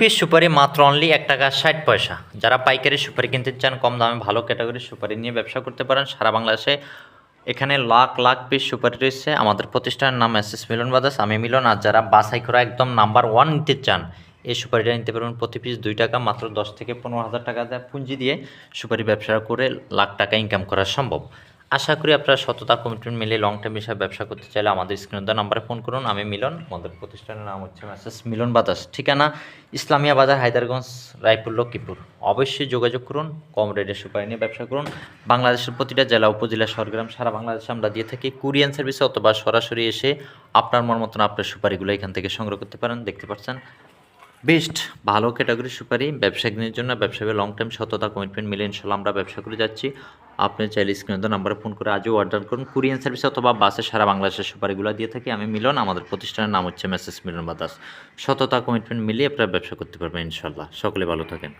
Piece সুপারি মাত্র only এক টাকা ষাট পয়সা। যারা পাইকারি সুপারি কিনতে চান, কম দামে ভালো ক্যাটাগরির সুপারি নিয়ে ব্যবসা করতে পারেন। সারা বাংলাদেশে এখানে লাখ লাখ পিস সুপারি রয়েছে। আমাদের প্রতিষ্ঠানের নাম এস এস মিলন বাদাস আমি মিলন। আর যারা বাসাই করা একদম নাম্বার ওয়ান নিতে চান, এই সুপারিটা নিতে পারবেন প্রতি পিস দুই টাকা, মাত্র দশ থেকে পনেরো হাজার টাকা দেয় পুঁজি দিয়ে সুপারি ব্যবসা করে লাখ টাকা ইনকাম করা সম্ভব। আশা করি আপনারা সততা কমিটমেন্ট মিলে লং টাইম হিসাবে ব্যবসা করতে চাইলে আমাদের স্ক্রিনের দেওয়া নাম্বারে ফোন করুন। আমি মিলন, আমাদের প্রতিষ্ঠানের নাম হচ্ছে মেসেস মিলন বাতাস। ঠিকানা ইসলামিয়া বাজার, হায়দারগঞ্জ, রায়পুর, লক্ষ্মীপুর। অবশ্যই যোগাযোগ করুন, কম রেটে সুপারি নিয়ে ব্যবসা করুন। বাংলাদেশের প্রতিটা জেলা, উপজেলা, সরগ্রাম, সারা বাংলাদেশে আমরা দিয়ে থাকি কুরিয়ান সার্ভিসে অথবা সরাসরি এসে আপনার মন মতন আপনার সুপারিগুলো এখান থেকে সংগ্রহ করতে পারেন। দেখতে পাচ্ছেন? বেস্ট, ভালো ক্যাটাগরি সুপারি ব্যবসায়ীদের জন্য ব্যবসায়ী লং টাইম সততা কমিটমেন্ট মিলে ইনশাল্লাহ আমরা ব্যবসা করে যাচ্ছি। আপনি চাইলে স্ক্রিনে তো নাম্বারে ফোন করে আজও অর্ডার করুন। কুরিয়ান সার্ভিস অথবা বাসে সারা বাংলাদেশের সুপারিগুলো দিয়ে থাকি। আমি মিলন, আমাদের প্রতিষ্ঠানের নাম হচ্ছে মেসেস মিলন বাদাস সততা কমিটমেন্ট মিলিয়ে আপনারা ব্যবসা করতে পারবেন ইনশাল্লাহ সকলে ভালো থাকেন।